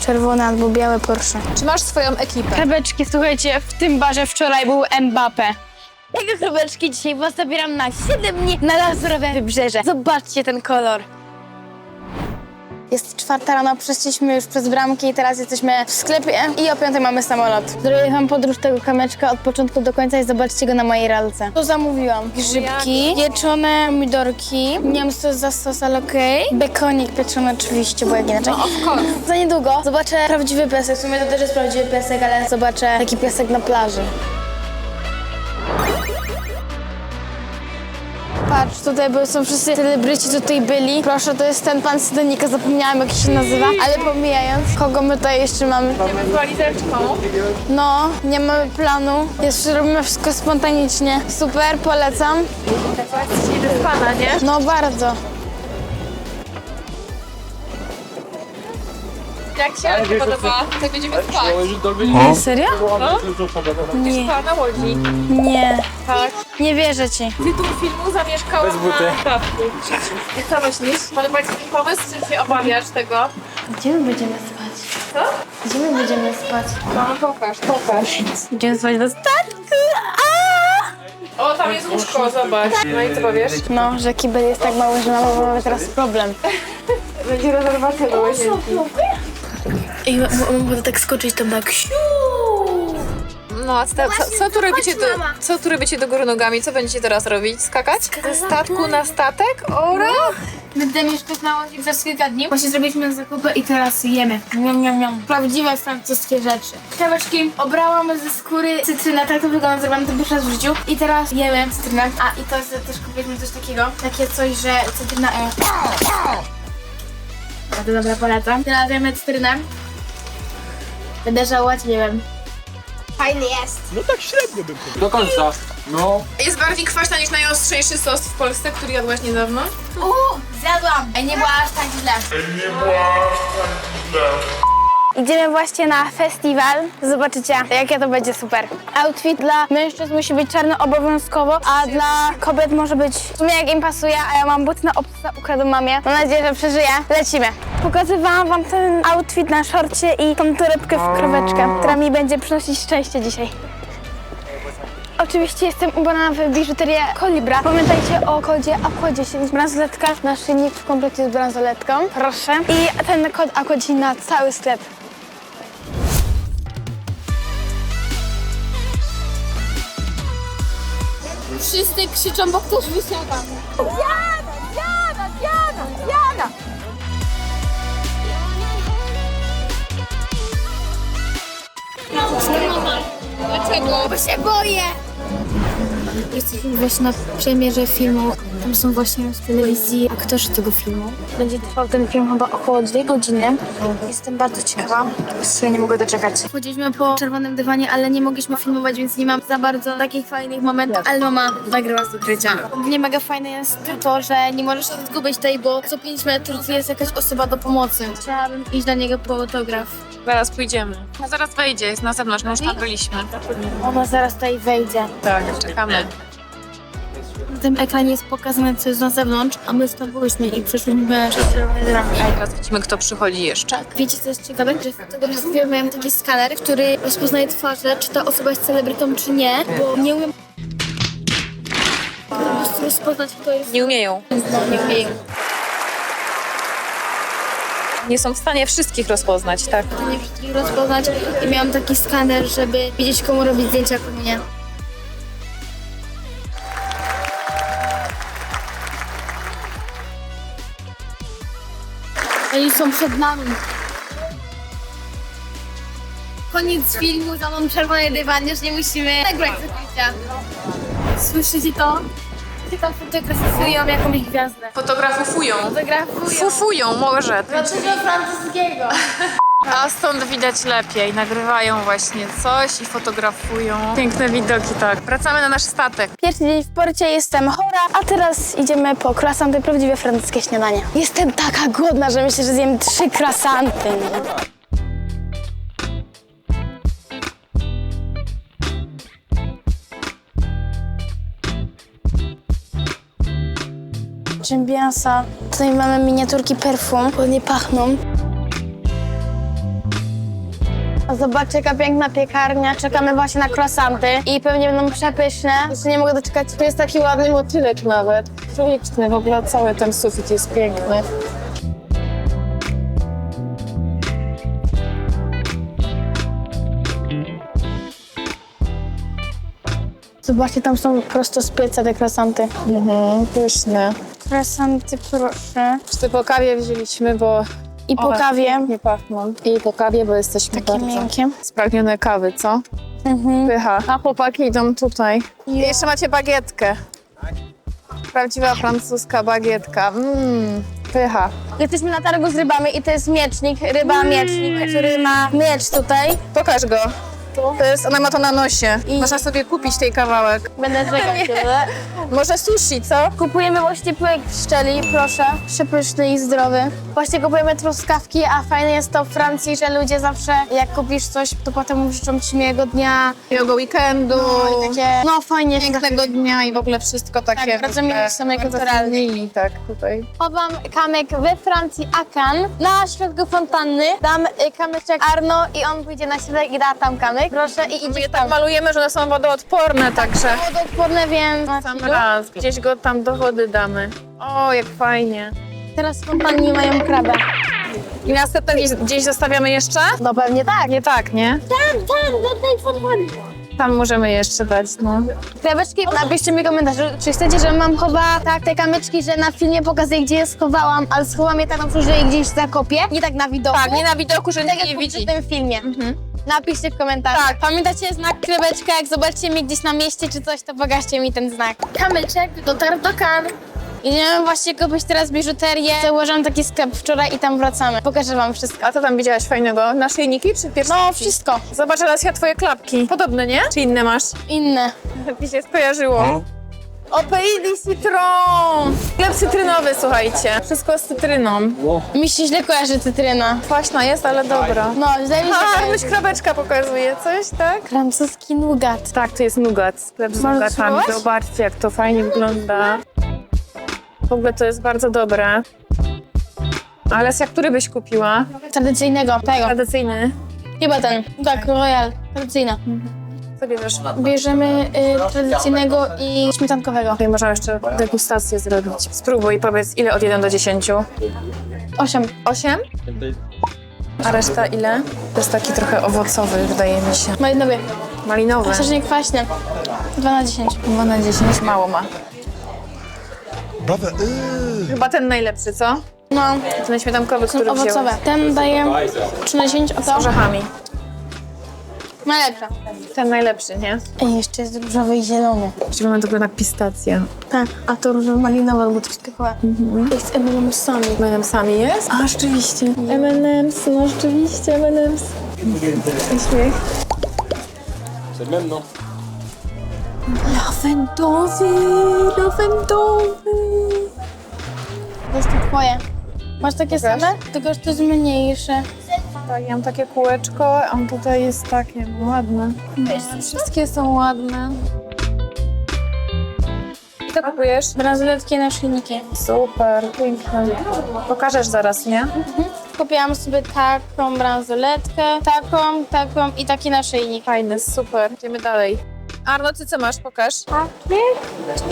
Czerwone albo białe Porsche. Czy masz swoją ekipę? Krabeczki, słuchajcie, w tym barze wczoraj był Mbappe. Jego krabeczki dzisiaj was zabieram na 7 dni na lazurowe wybrzeże. Zobaczcie ten kolor. Jest czwarta rano, przeszliśmy już przez bramki i teraz jesteśmy w sklepie i o piątej mamy samolot. Zrobię wam podróż tego kamyczka od początku do końca i zobaczcie go na mojej ralce. To zamówiłam. Grzybki, pieczone pomidorki, to jest za sos, ale okej. Bekonik pieczony oczywiście, bo jak inaczej. Za niedługo zobaczę prawdziwy piesek. W sumie to też jest prawdziwy piesek, ale zobaczę taki piesek na plaży. Patrz, tutaj są wszyscy celebryci, tutaj byli. Proszę, to jest ten pan z Titanica, zapomniałam jak się nazywa. Ale pomijając, kogo my tutaj jeszcze mamy? Walizeczką. No, nie mamy planu. Jeszcze robimy wszystko spontanicznie. Super, polecam. Jesteś niewyspana, nie? No bardzo. Jak się Ci podoba? Tak będziemy spać. Nie, serio? Nie. na łodzi. Nie, Tak. nie wierzę ci. Tytuł filmu zamieszkał Bez buty. na statku. I co myślisz? Podoba Ci ten pomysł, czy się obawiasz tego? Gdzie my będziemy spać? Co? Gdzie my będziemy spać? No, pokaż, pokaż. Będziemy spać na statku. O, tam jest łóżko, zobacz. No i co powiesz? No, że kibel jest tak mały, że mamy mamy teraz problem. Będzie rezerwacja do łazienki. I mogę tak skoczyć tam tak siu. No, a co, co, co, tu robicie do, co tu robicie do góry nogami? Co będziecie teraz robić? Skakać? Ze statku na statek? Ora! Będę mieszkać na łodzi przez kilka dni. Właśnie zrobiliśmy zakupy i teraz jemy. Miam, miam, miam. Prawdziwe francuskie rzeczy. Kaweczki obrałam ze skóry cytrynę, tak to wygląda, zrobiłam to pierwszy raz w życiu. I teraz jemy cytrynę. A i to jest też kupiliśmy coś takiego. Takie coś, że cytryna... E... Bardzo dobra, polecam. Teraz jemy cytrynę. Będę żałować, nie wiem. Do końca. No. Jest bardziej kwaśna niż najostrzejszy sos w Polsce, który jadłaś niedawno. Uuu, zjadłam! Ej, nie była aż tak źle. Idziemy właśnie na festiwal. Zobaczycie, jakie to będzie super. Outfit dla mężczyzn musi być czarny obowiązkowo, a dla kobiet może być w sumie jak im pasuje, a ja mam buty na obca, ukradł mamie. Mam nadzieję, że przeżyję. Lecimy. Pokazywałam wam ten outfit na szorcie i tą torebkę w kroweczkę, która mi będzie przynosić szczęście dzisiaj. Oczywiście jestem ubrana w biżuterię Kolibra. Pamiętajcie o kodzie AQUA10. Bransoletka, naszyjnik w komplecie z bransoletką. Proszę. I ten kod AQUA10 na cały sklep. Wszyscy krzyczą, bo ktoś wysiada. Jana! Jana! Jana! Jana! Dlaczego? Bo się boję! Jesteśmy właśnie na premierze filmu. Tam są właśnie z telewizji aktorzy tego filmu. Będzie trwał ten film chyba około dwie godziny. Jestem bardzo ciekawa. Jeszcze nie mogę doczekać. Chodziliśmy po czerwonym dywanie, ale nie mogliśmy filmować, więc nie mam za bardzo takich fajnych momentów. Ale mama nagrywa z ukrycia. Ogólnie mega fajne jest to, że nie możesz się zgubić tutaj, bo co 5 metrów jest jakaś osoba do pomocy. Chciałabym iść do niego po autograf. Zaraz pójdziemy. No zaraz wejdzie, jest na zewnątrz, my już tam byliśmy. Ona zaraz tutaj wejdzie. Tak, czekamy. Tym ekranie jest pokazane, co jest na zewnątrz, a my byliśmy i przeszliśmy przez. A teraz widzimy, kto przychodzi jeszcze. Wiecie, co jest ciekawe? Że fotografowie mają taki skaner, który rozpoznaje twarze, czy ta osoba jest celebrytą, czy nie, bo nie umiem po prostu rozpoznać, kto jest... Nie umieją. Nie umiem. Nie są w stanie wszystkich rozpoznać, tak. To nie wszystkich rozpoznać i miałam taki skaner, żeby wiedzieć, komu robić zdjęcia, komu nie. Oni są przed nami. Koniec filmu, za mną czerwony dywan, już nie musimy nagrać zdjęcia. Słyszycie to? Tam fotografują jakąś gwiazdę. Fotografują. Fotografują. Fufują może. Dlaczego francuskiego? A stąd widać lepiej. Nagrywają właśnie coś i fotografują. Piękne widoki, tak. Wracamy na nasz statek. Pierwszy dzień w porcie, jestem chora, a teraz idziemy po croissanty, prawdziwe francuskie śniadanie. Jestem taka głodna, że myślę, że zjem trzy croissanty. Czymbiansa. Tutaj mamy miniaturki perfum, ładnie pachną. Zobaczcie, jaka piękna piekarnia. Czekamy właśnie na croissanty i pewnie będą przepyszne. Jeszcze nie mogę doczekać. Tu jest taki ładny motylek nawet. Piękny, w ogóle cały ten sufit jest piękny. Zobaczcie, tam są prosto z pieca te. Mhm, pyszne. Croissanty, proszę. Czy po kawie wzięliśmy, bo I po kawie. nie pachną. I po kawie, bo jesteśmy Takie bardzo miękkie. spragnione kawy, co? Mhm. Pycha. A chłopaki idą tutaj. I jeszcze macie bagietkę. Prawdziwa francuska bagietka. Mmm, pycha. Jesteśmy na targu z rybami i to jest miecznik, ryba miecznik, który ma miecz tutaj. Pokaż go. To jest, ona ma to na nosie. Można sobie kupić tej kawałek. Będę czekać. Może sushi, co? Kupujemy właśnie pyłek pszczeli, proszę. Przepyszny i zdrowy. Właśnie kupujemy truskawki, a fajne jest to w Francji, że ludzie zawsze jak kupisz coś, to potem życzą ci miłego dnia. Miłego weekendu. No i takie, no fajnie. Pięknego dnia i w ogóle wszystko takie. Tak, bardzo miło kulturalne. I tak, tutaj. Chowam kamyk we Francji Akan na środku fontanny. Dam y, kamyczek Arno i on pójdzie na środek i da tam kamyk. Proszę i idzie My je tam. tak malujemy, że one są wodoodporne, także Wodoodporne, więc... sam raz. Gdzieś go tam do wody damy. O, jak fajnie. Teraz w fontannie mają krabę. I następne gdzieś, gdzieś zostawiamy jeszcze? No pewnie tak. Nie tak, nie? Tak, tak, do tej fontanny. Tam możemy jeszcze dać, no. Krabeczki, napiszcie mi komentarz, czy chcecie, żebym mam chowa tak te kamyczki, że na filmie pokazuję, gdzie je schowałam, ale schowałam je tak na przykład, że je gdzieś zakopię, nie tak na widoku. Tak, nie na widoku, że tak nikt jak nie w widzi. tym filmie. Mhm. Napiszcie w komentarzach. Tak. Pamiętacie znak krabeczka? Jak zobaczycie mnie gdzieś na mieście czy coś, to pokażcie mi ten znak. Kamyczek dotarł do kan. Idziemy właśnie kupić teraz biżuterię. Założyłam taki sklep wczoraj i tam wracamy. Pokażę wam wszystko. A co tam widziałaś fajnego? Naszyjniki czy pierścionki? No, wszystko. Zobacz teraz ja twoje klapki. Podobne, nie? Czy inne masz? Inne. Mi się skojarzyło. O, Pays Citron! Chleb cytrynowy, słuchajcie. Wszystko z cytryną. Mi się źle kojarzy cytryna. Kwaśna jest, ale dobra. No, źle mi się A, kojarzy. myś krabeczka pokazuje coś, tak? Francuski nougat. Tak, to jest nougat, sklep z Możesz spróbować? Zobaczcie, jak to fajnie wygląda. W ogóle to jest bardzo dobre. Ale z jak który byś kupiła? Tradycyjnego, tego. Tradycyjny. Chyba ten. Tak, Royal. Tradycyjna. Co bierzesz? Bierzemy y, tradycyjnego i śmietankowego. Tutaj można jeszcze degustację zrobić. Spróbuj, powiedz ile od 1 do 10? Osiem. 8? A reszta ile? To jest taki trochę owocowy, wydaje mi się. Malinowy. Malinowy. Strasznie kwaśny. Dwa na dziesięć. 2 na 10 mało ma. Brother, ugh. Chyba ten najlepszy, co? No, Ten śmietankowy, który owocowe. wziąłeś. Ten daje trzy na dziesięć, a Z to orzechami. Najlepsza. Ten najlepszy, nie? I jeszcze jest różowy i zielony. Wygląda to jak pistację. Tak, a to różowy malinowy albo coś takiego. Jest z M&M'sami. M&M sami jest? A, rzeczywiście. M&M's, no rzeczywiście M&M's. Śmiech. C'est le même, non Lawendowy, lawendowy. To jest to twoje. Masz takie same? Tylko, że to jest mniejsze. Tak, ja mam takie kółeczko, a on tutaj jest takie no, ładne. Wszystkie są ładne. Co kupujesz? Bransoletki na naszyjniki. Super, piękne. Pokażesz zaraz, nie? Kupiłam sobie taką bransoletkę, taką, taką i taki naszyjnik. Fajny, super. Idziemy dalej. Arno, ty co masz? Pokaż. Takie?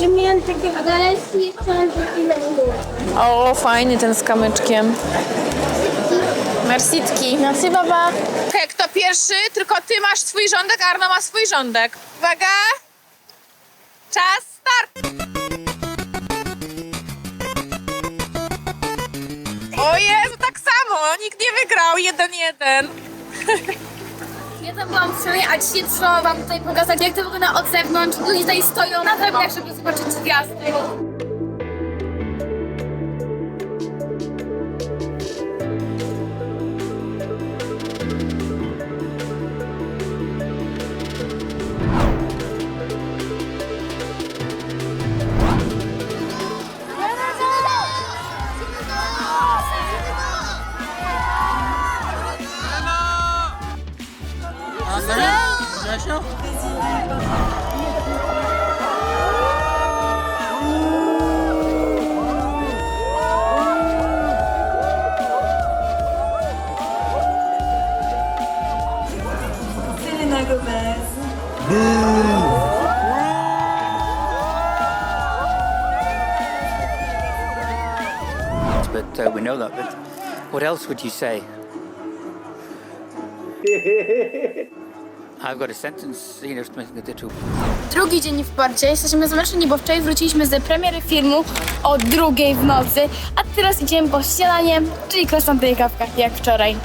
Nie miałem takiego, ale chciałam taki O, fajny ten z kamyczkiem. Mersitki. Merci, baba. Okej, kto pierwszy? Tylko ty masz swój rządek, a Arno ma swój rządek. Uwaga! Czas, start! O Jezu, tak samo! Nikt nie wygrał, jeden jeden. Ja tam byłam w stronie, a dzisiaj trzeba wam tutaj pokazać, jak to wygląda od zewnątrz. Ludzie tutaj stoją na drabinach, żeby zobaczyć gwiazdy. Selena Gomez. But uh, we know that. But what else would you say? I've got a sentence, you know, something that to Drugi dzień w porcie, jesteśmy zmęczeni, bo wczoraj wróciliśmy z premiery filmu o drugiej w nocy, a teraz idziemy po śniadanie, czyli croissanty i kawka, jak wczoraj.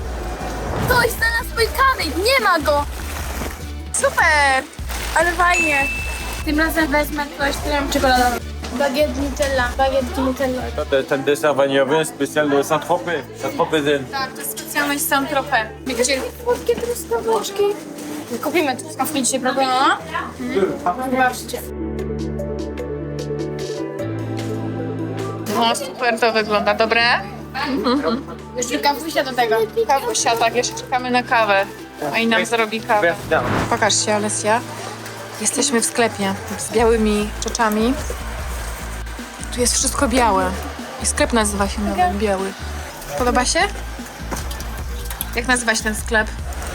Ktoś znalazł mój kanej, nie ma go! Super, ale fajnie. Tym razem wezmę coś, którym czekoladowy. Bagiet Nutella, bagietki Nutella. To jest ten deser waniliowy specjalny Saint-Tropez. Saint-Tropez Zen. Tak, to jest specjalność sam tropę. Gdzie Słodkie truskaweczki. Kupimy truskawki dzisiaj, prawda? Mhm. Zobaczcie. No super to wygląda, dobre? Jeszcze kawusia do tego. Kawusia, tak, jeszcze czekamy na kawę. A i nam zrobi kawę. Pokaż się, Alesja. Jesteśmy w sklepie z białymi rzeczami. Tu jest wszystko białe. I sklep nazywa się nawet Biały. Podoba się? Jak nazywa się ten sklep?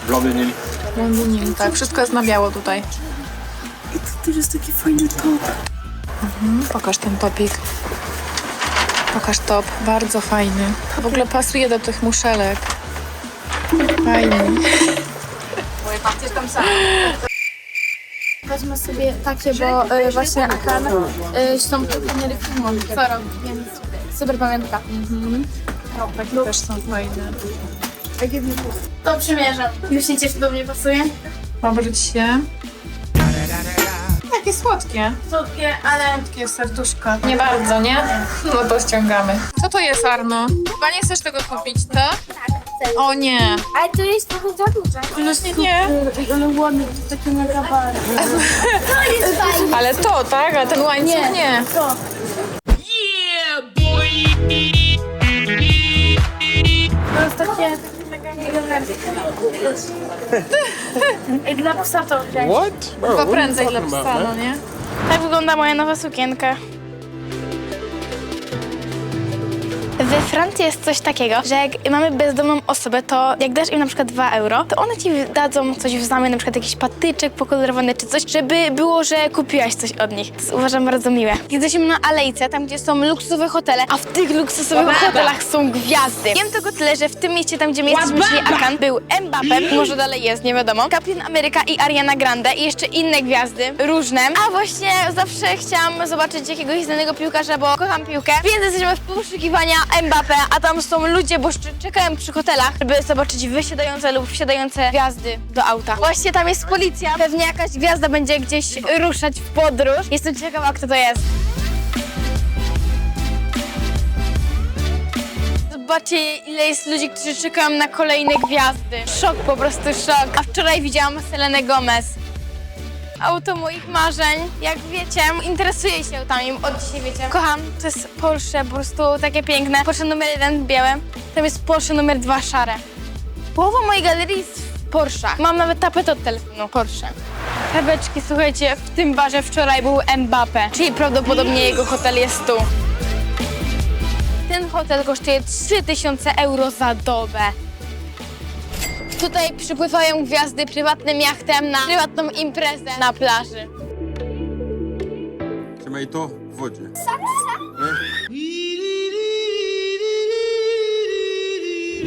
Blanc de Nil. Londynin, tak. Wszystko jest na biało tutaj. To jest taki fajny top. Mhm, pokaż ten topik. Pokaż top. Bardzo fajny. W ogóle pasuje do tych muszelek. Fajny. Wezmę sobie takie, bo y, właśnie ekran y, są premiery filmu co rok, więc super pamiątka. Takie też są fajne. To przymierzam. Już się cieszę, do mnie pasuje. Obróć się. Jakie słodkie. Słodkie, ale Takie serduszka. Nie bardzo, nie? No to ściągamy. Co to jest, Arno? Chyba nie chcesz tego kupić, to? O nie. Ale to jest trochę za duże. Nie, nie. Ale ładne, to jest takie mega. To jest fajne. Ale to, tak? A ten łańcuch nie. nie. To. To jest takie I dla psa to wziąć. What? Bro, Chyba what are you prędzej dla talking psa, about, no man? nie? Tak wygląda moja nowa sukienka. We Francji jest coś takiego, że jak mamy bezdomną osobę, to jak dasz im na przykład 2 euro, to one ci dadzą coś w zamian, na przykład jakiś patyczek pokolorowany czy coś, żeby było, że kupiłaś coś od nich. To uważam bardzo miłe. Jesteśmy na alejce, tam gdzie są luksusowe hotele, a w tych luksusowych hotelach są gwiazdy. Wiem tego tyle, że w tym mieście, tam gdzie my jesteśmy, czyli Akan, był Mbappé, może dalej jest, nie wiadomo, Kapitan Ameryka i Ariana Grande i jeszcze inne gwiazdy, różne. A właśnie zawsze chciałam zobaczyć jakiegoś znanego piłkarza, bo kocham piłkę, więc jesteśmy w poszukiwania Mbappé, a tam są ludzie, bo czekają przy hotelach, żeby zobaczyć wysiadające lub wsiadające gwiazdy do auta. Właśnie tam jest policja, pewnie jakaś gwiazda będzie gdzieś ruszać w podróż. Jestem ciekawa, kto to jest. Zobaczcie, ile jest ludzi, którzy czekają na kolejne gwiazdy. Szok, po prostu szok. A wczoraj widziałam Selenę Gomez. Auto moich marzeń. Jak wiecie, interesuję się autami, od dzisiaj wiecie. Kocham, to jest Porsche, po prostu takie piękne. Porsche numer jeden białe, tam jest Porsche numer dwa szare. Połowa mojej galerii jest w Porschach. Mam nawet tapet od telefonu Porsche. Kaweczki, słuchajcie, w tym barze wczoraj był Mbappe, czyli prawdopodobnie jego hotel jest tu. Ten hotel kosztuje 3000 euro za dobę. Tutaj przypływają gwiazdy prywatnym jachtem na prywatną imprezę na plaży. Trzymaj to w wodzie.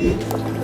anniversaire,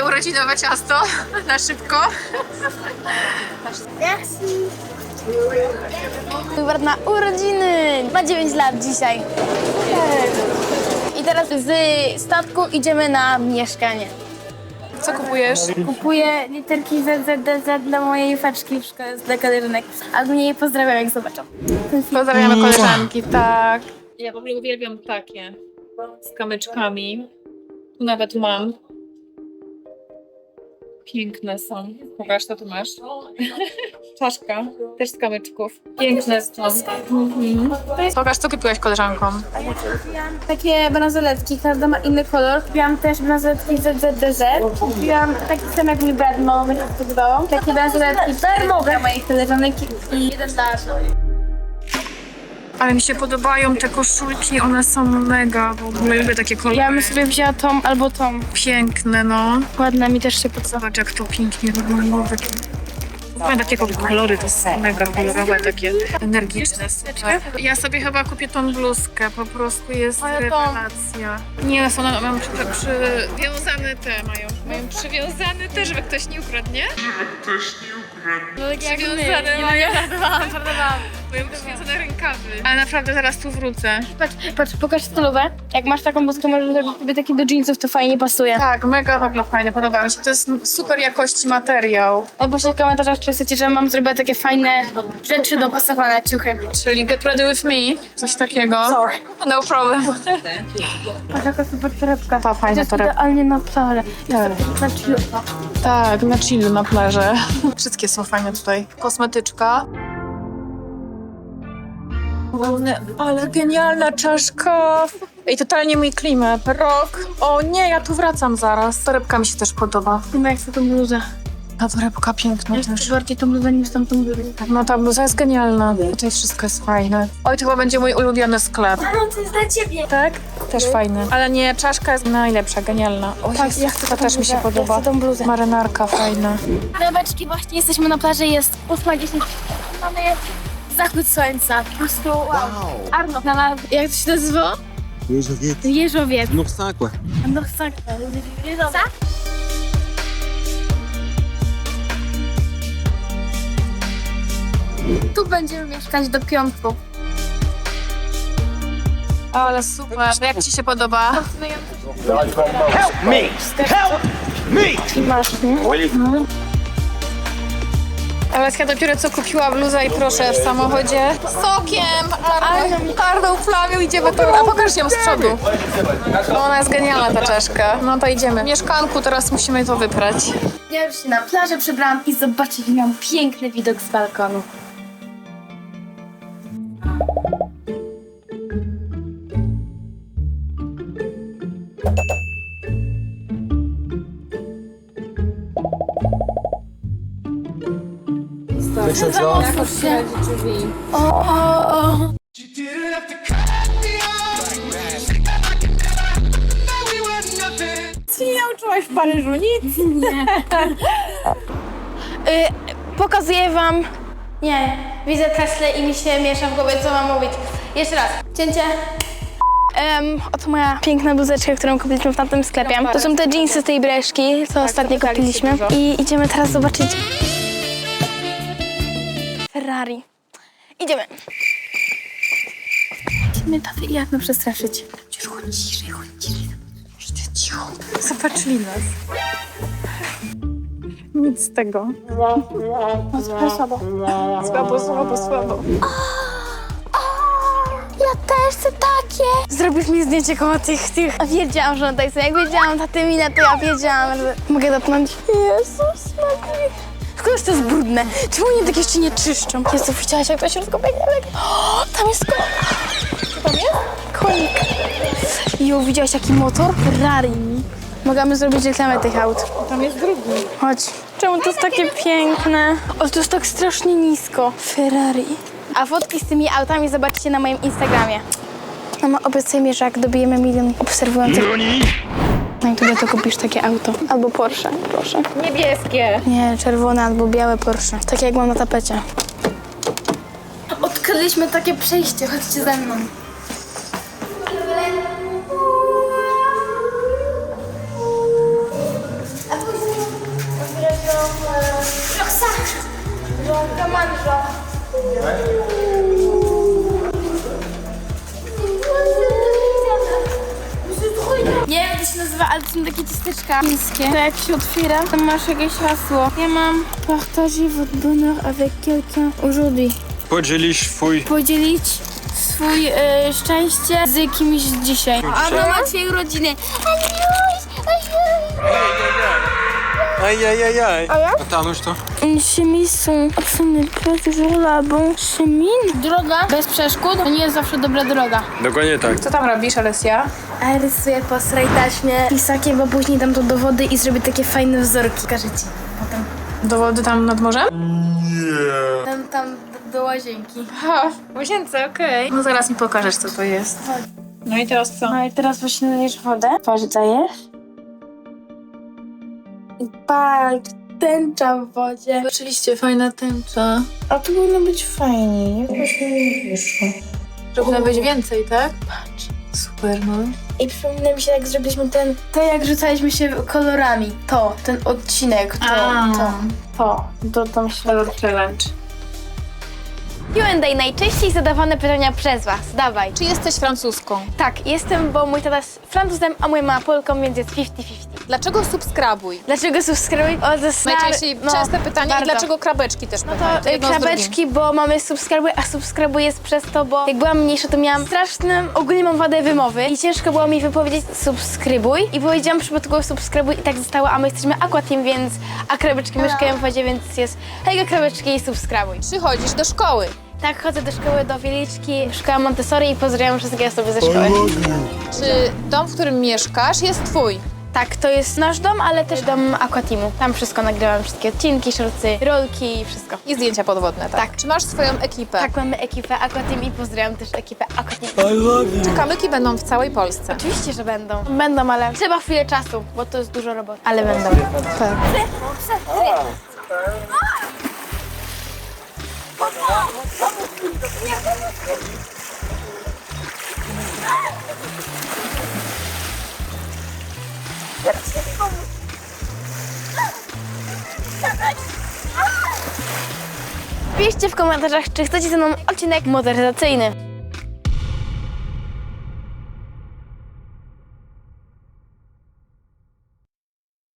Twoje urodzinowe ciasto na szybko. Wybór na urodziny. Ma 9 lat dzisiaj. I teraz z statku idziemy na mieszkanie. Co kupujesz? Kupuję literki ZZDZ dla mojej feczki w szkole z dekaderynek. A mnie jej pozdrawiam, jak zobaczą. Pozdrawiamy koleżanki, tak. Ja w ogóle uwielbiam takie z kamyczkami. Tu nawet mam. Piękne są. Pokaż, co tu masz. Czaszka, też z kamyczków. Piękne są. Mhm. Pokaż, co kupiłaś koleżankom. Takie bransoletki, każda ma inny kolor. Kupiłam też bransoletki ZZDZ. Kupiłam taki sam jak mój brat, bo mi się podobało. Takie bransoletki darmowe dla moich koleżanek i jeden dla Ale mi się podobają te koszulki, one są mega, w ogóle lubię takie kolory. Ja bym sobie wzięła tą albo tą. Piękne, no. Ładna mi też się podoba. Zobacz, jak to pięknie wygląda. Takie... Mam takie kolory, to są mega kolorowe, takie energiczne. Super. Ja sobie chyba kupię tą bluzkę, po prostu jest Ale to- rewelacja. Nie, one mają przy, przywiązane te, mają, mają przywiązane te, żeby ktoś nie ukradł, nie? No tak jak Przywiązane my. mają, Żartowałam, mają przywiązane rękawy. Ale naprawdę zaraz tu wrócę. Patrz, patrz, pokaż stylowe. Jak masz taką bluzkę, możesz zrobić sobie taki do jeansów, to fajnie pasuje. Tak, mega w ogóle fajne, podoba mi się. To jest super jakości materiał. Się w komentarzach czytacie, że mam zrobić takie fajne rzeczy dopasowane ciuchy. Czyli get ready with me, coś takiego. Sorry. No problem. Patrz, jaka super torebka. Ta To fajna jest torebka. idealnie na plażę. Tak. Na chillu. Tak, na chillu, na plaży. Wszystkie są fajne tutaj. Kosmetyczka. Ale genialna czaszka. Ej, totalnie mój klimat. Rok. O nie, ja tu wracam zaraz. Torebka mi się też podoba. Nie jak chcę tą bluzę. Ta torebka piękna Ja też. chcę bardziej tą bluzę niż tamtą bluzę. No ta bluza jest genialna. Tutaj wszystko jest fajne. Oj, to chyba będzie mój ulubiony sklep. No to jest dla ciebie. Tak? Też fajny. Ale nie, czaszka jest najlepsza, genialna. O, Tak, jest, ja chcę taką też mi się bluzę. podoba. Ja chcę tą bluzę. Marynarka fajna. Torebeczki, właśnie jesteśmy na plaży, jest 8.10. Mamy zachód słońca. Po prostu wow. Arno, na Jak to się nazywa? Jeżowiec. Jeżowiec. No. No tak, jeżowiec. Tu będziemy mieszkać do piątku. Ale super. Jak ci się podoba? I masz, nie? Aleska dopiero co kupiła bluzę i proszę w samochodzie. Sokiem! Arną, flamią idziemy to. A pokaż ją z przodu. No ona jest genialna ta czaszka. No to idziemy. W mieszkanku teraz musimy to wyprać. Ja już się na plażę przebrałam i jaki miałam piękny widok z balkonu. Y, pokazuję wam... Nie, widzę Teslę i mi się miesza w głowie, co mam mówić. Jeszcze raz. Cięcie. Um, oto moja piękna bluzeczka, którą kupiliśmy w tamtym sklepie. To są te jeansy z tej breszki, co ostatnio kupiliśmy. I idziemy teraz zobaczyć Ferrari. Idziemy. Idziemy taty i jak mnie przestraszyć. Cicho, ciszej, chodź ciszej. Zobaczyli nas. Nic z tego. Słabo. Słabo, słabo, słabo. Ja też chcę takie. Zrobisz mi zdjęcie koło tych, tych. A wiedziałam, że on tak sobie. Jak wiedziałam ta ty minę, to ja wiedziałam, że mogę dotknąć. Jezus Maria. Szkoda, że to jest brudne. Czemu oni tak jeszcze nie czyszczą? Jezu, widziałaś jak to się biegnie? O, tam jest konik. Co tam jest? Konik. Jo, widziałaś jaki motor? Ferrari. Możemy zrobić reklamę tych aut. Tam jest drugi. Chodź. Czemu to jest takie piękne? O, to jest tak strasznie nisko. Ferrari. A fotki z tymi autami zobaczycie na moim Instagramie. Mama obiecuje mi, że jak dobijemy milion obserwujących... Na YouTube to kupisz takie auto. Albo Porsche, proszę. Niebieskie. Nie, czerwone albo białe Porsche. Takie jak mam na tapecie. Odkryliśmy takie przejście, chodźcie ze mną. Ciasteczka chińskie. To jak się otwiera, to masz jakieś hasło. Ja mam partager votre bonheur avec quelqu'un aujourd'hui. Podzielisz swój... Podzielić swój e, szczęście z kimś dzisiaj. A mama twojej urodziny. Ajuś, ajuś. Aïe, aïe, aïe. Attends, je. Une chemise sont, ce n'est pas toujours la bonne chemise. Droga bez przeszkód to nie jest zawsze dobra droga. Dokładnie tak. Co tam robisz, Alesja? A rysuję po srej taśmie pisakiem, bo później dam to do wody i zrobię takie fajne wzorki. Pokażę ci potem. Do wody tam nad morzem? Tam, tam do, do łazienki. Ha, w łazience, okej. No zaraz mi pokażesz, co to jest. No i teraz co? No i teraz właśnie nalejesz wodę. Twarz dajesz. I patrz, tęcza w wodzie. Oczywiście, fajna tęcza. A to powinno być fajnie, nie? Właśnie nie wyszło. Powinno być więcej, tak? Patrz. Super, no. I przypomina mi się, jak zrobiliśmy ten... To jak rzucaliśmy się kolorami. To, ten odcinek, to, A. to, to. To tam się... Color challenge. Q&A najczęściej zadawane pytania przez was. Dawaj. Czy jesteś francuską? Tak, jestem, bo mój tata jest Francuzem, a moja mama Polką, więc jest 50-50. Dlaczego subskrybuj? Dlaczego subskrybuj? O, to jest Najczęściej no, częste pytanie i bardzo. dlaczego krabeczki też No pytają? to y, Jedno z krabeczki, bo mamy subskrybuj, a subskrybuj jest przez to, bo jak byłam mniejsza, to miałam straszną, ogólnie mam wadę wymowy i ciężko było mi wypowiedzieć subskrybuj i powiedziałam przypadkowo subskrybuj i tak zostało, a my jesteśmy aquateam, więc a krabeczki mieszkają w wodzie, więc jest hejga krabeczki i subskrybuj. Czy chodzisz do szkoły? Tak, chodzę do szkoły do Wieliczki, szkoła Montessori i pozdrawiam wszystkie osoby ze szkoły. Czy dom, w którym mieszkasz, jest twój? Tak, to jest nasz dom, ale też dom aquateamu. Tam wszystko nagrywam, wszystkie odcinki, szorcy, rolki i wszystko. I zdjęcia podwodne, tak? Tak. Czy masz swoją ekipę? Tak, mamy ekipę aquateam i pozdrawiam też ekipę aquateam. I love you. Czy kamyki będą w całej Polsce? Oczywiście, że będą. Będą, ale trzeba chwilę czasu, bo to jest dużo roboty. Ale będą. Tak. Piszcie w komentarzach, czy chcecie ze mną odcinek motoryzacyjny.